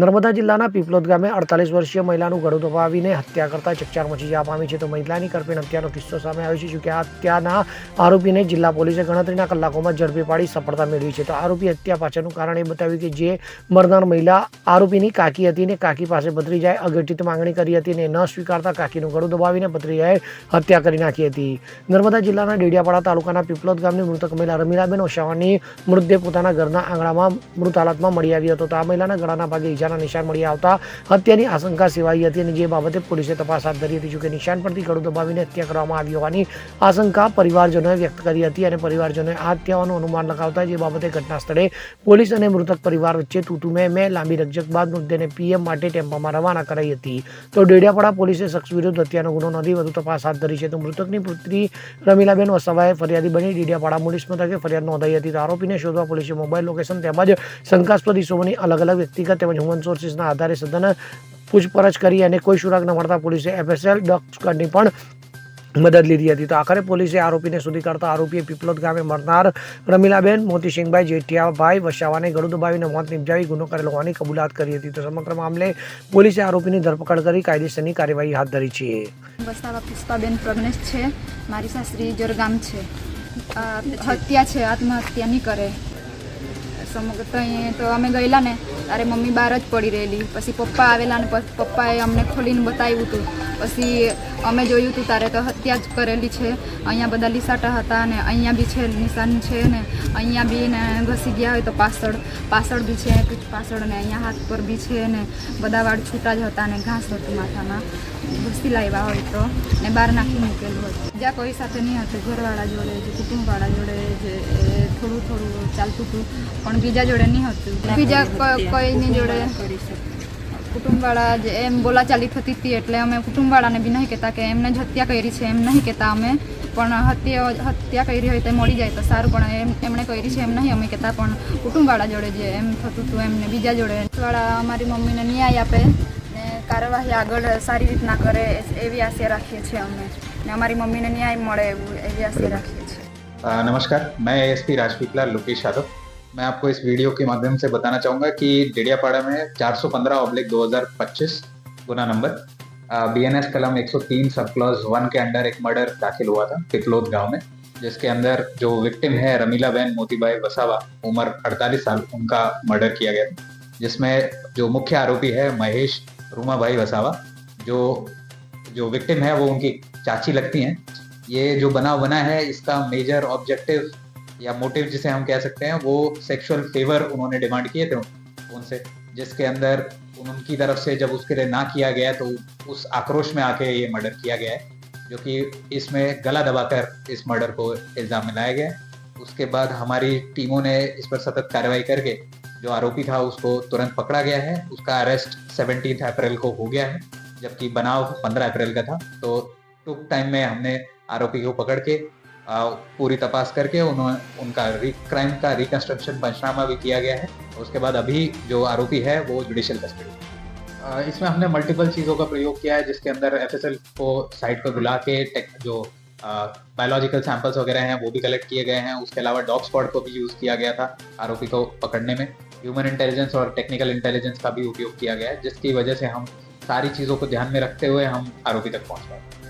નર્મદા જિલ્લાના પીપલોદ ગામે અડતાલીસ વર્ષીય મહિલાનું ગળું દબાવીને હત્યા કરતા ચકચાર મચી જવા પામી છે. તો મહિલાની કરપીણ હત્યાનો કિસ્સો સામે આવ્યો છે. જોકે આ હત્યાના આરોપીને જિલ્લા પોલીસે ગણતરીના કલાકોમાં ઝડપી પાડી સફળતા મેળવી છે. તો આરોપી હત્યા પાછળનું કારણ એ બતાવ્યું કે જે મરનાર મહિલા આરોપીની કાકી હતી ને કાકી પાસે ભત્રીજાએ અઘટિત માંગણી કરી હતી ને ન સ્વીકારતા કાકીનું ગળું દબાવીને ભત્રીજાએ હત્યા કરી નાખી હતી. નર્મદા જિલ્લાના ડેડિયાપાડા તાલુકાના પીપલોદ ગામની મૃતક મહિલા રમીલાબેન ઓશાવાની મૃતદેહ પોતાના ઘરના આંગણામાં મૃત હાલતમાં મળી આવ્યો હતો. તો આ મહિલાના ગળાના ભાગે ઈજાના નિશાન મળી આવતા હત્યાની આશંકા સેવાઈ હતી અને જે બાબતે પોલીસે તપાસ હાથ ધરી હતી જોકે નિશાન પરથી ગળું દબાવીને હત્યા કરવામાં આવી હોવાની આશંકા પરિવારજનોએ વ્યક્ત કરી હતી અને પરિવારજનોએ આ હત્યાઓનું અનુમાન લગાવતા જે બાબતે ઘટના સ્થળે પોલીસ અને મૃતક પરિવાર વચ્ચે તૂતુમે મેં લાંબી રકજક બાદ મૃતદેહને પીએમ માટે ટેમ્પામાં રવાના કરાઈ હતી. તો ડેડિયાપાડા પોલીસે શખ્સ વિરુદ્ધ હત્યાનો ગુનો નોંધી વધુ તપાસ હાથ ધરી છે. તો મૃતકની પુત્રી રમીલાબેન વસાવાએ ફરિયાદી બની. ડેડિયાપાડા પોલીસ મથકે ફરિયાદ નોંધાઈ હતી. તો આરોપીને શોધવા પોલીસે મોબાઈલ લોકેશન તેમજ શંકાસ્પદ ઇસમોની અલગ અલગ વ્યક્તિગત તેમજ હ્યુમન સોર્સિસના આધારે સદન પૂછપરછ કરી અને કોઈ સુરાગ મળતા પોલીસે એફએસએલ ડોગ પણ મદદ લીધી હતી. તો આખરે પોલીસે આરોપીને શોધી કાઢતા આરોપીએ પીપલોદ ગામે મરનાર રમીલાબેન, મોતીસિંહભાઈ, જેઠિયાભાઈ, વસાવાને ગળું દબાવીને મોત નિપજાવી ગુનો કરેલો હોવાની કબૂલાત કરી હતી. તો સમગ્ર મામલે પોલીસે આરોપીની ધરપકડ કરી કાયદેસરની કાર્યવાહી હાથ ધરી છે. વસાવા પુષ્પાબેન પ્રજ્ઞેશ છે. મારી સાસરી જરગામ છે. હત્યા છે, આત્મહત્યા નહીં કરે. સમગ્ર ત્યાં તો અમે ગયેલા ને ત્યારે મમ્મી બહાર જ પડી રહેલી. પછી પપ્પા આવેલા ને પપ્પાએ અમને ખોલીને બતાવ્યું હતું પછી અમે જોયું હતું તારે તો હત્યા જ કરેલી છે. અહીંયા બધા લીસાટા હતા અને અહીંયા બી છે, નિશાન છે ને અહીંયા બી ને ઘસી ગયા હોય તો પાછળ પાછળ બી છે, પીઠ પાછળ ને અહીંયા હાથ પર બી છે ને બધા વાળ છૂટા જ હતા ને ઘાસ હતું માથામાં. ઘસી લાવ્યા હોય તો ને બહાર નાખી મૂકેલું હતું. બીજા કોઈ સાથે નહીં હતું, ઘરવાળા જોડે, જે કુટુંબવાળા જોડે, જે થોડું થોડું ચાલતું હતું. પણ બીજા જોડે નહીં હતું. બીજા કોઈની જોડે કુટુંબવાળા જે એમ બોલાચાલી થતી હતી એટલે અમે કુટુંબવાળાને બી નહીં કહેતા કે એમને જ હત્યા કરી છે એમ નહીં કહેતા અમે પણ હત્યા હત્યા કરી હોય તો મળી જાય તો સારું પણ એમ એમણે કરી છે એમ નહીં અમે કહેતા પણ કુટુંબવાળા જોડે જે એમ થતું હતું એમને બીજા જોડે વાળા અમારી મમ્મીને ન્યાય આપે ને કાર્યવાહી આગળ સારી રીતના કરે એવી આશા રાખીએ છીએ અમે ને અમારી મમ્મીને ન્યાય મળે એવી આશા રાખીએ છીએ નમસ્કાર મેં એસપી રાજપીપલા લોકેશ યાદવ मैं आपको इस वीडियो के माध्यम से बताना चाहूँगा कि डेडियापाड़ा में 415 ऑब्लिक 2025 गुना नंबर बी एन एस कलम 103 सब क्लॉज वन के अंडर एक मर्डर दाखिल हुआ था पिपलोद गाँव में, जिसके अंदर जो विक्टिम है रमीला बहन मोतीबाई वसावा, उम्र 48 साल, उनका मर्डर किया गया था। जिसमें जो मुख्य आरोपी है महेश रूमा भाई वसावा, जो जो विक्टिम है वो उनकी चाची लगती हैं। ये जो बना बना है, इसका मेजर ऑब्जेक्टिव या मोटिव जिसे हम कह सकते हैं, वो सेक्सुअल फेवर उन्होंने डिमांड किए थे उनसे, जिसके अंदर उनकी तरफ़ से जब उसके लिए ना किया गया तो उस आक्रोश में आके ये मर्डर किया गया है, जो कि इसमें गला दबाकर इस मर्डर को इल्ज़ाम में लाया गया उसके बाद हमारी टीमों ने इस पर सतत कार्रवाई करके, जो आरोपी था, उसको तुरंत पकड़ा गया है। उसका अरेस्ट सेवनटीन अप्रैल को हो गया है, जबकि बनाव पंद्रह अप्रैल का था। तो टुक टाइम में हमने आरोपी को पकड़ के पूरी तपास करके उन्होंने उनका क्राइम का रिकंस्ट्रक्शन पंचनामा भी किया गया है। उसके बाद अभी जो आरोपी है, वो जुडिशियल कस्टडी इसमें हमने मल्टीपल चीज़ों का प्रयोग किया है, जिसके अंदर एफएसएल को साइट पर बुला के टेक, जो बायोलॉजिकल सैंपल्स वगैरह हैं, वो भी कलेक्ट किए गए हैं। उसके अलावा डॉग स्पॉट को भी यूज़ किया गया था आरोपी को पकड़ने में। ह्यूमन इंटेलिजेंस और टेक्निकल इंटेलिजेंस का भी उपयोग किया गया है, जिसकी वजह से हम सारी चीज़ों को ध्यान में रखते हुए हम आरोपी तक पहुँच पाए।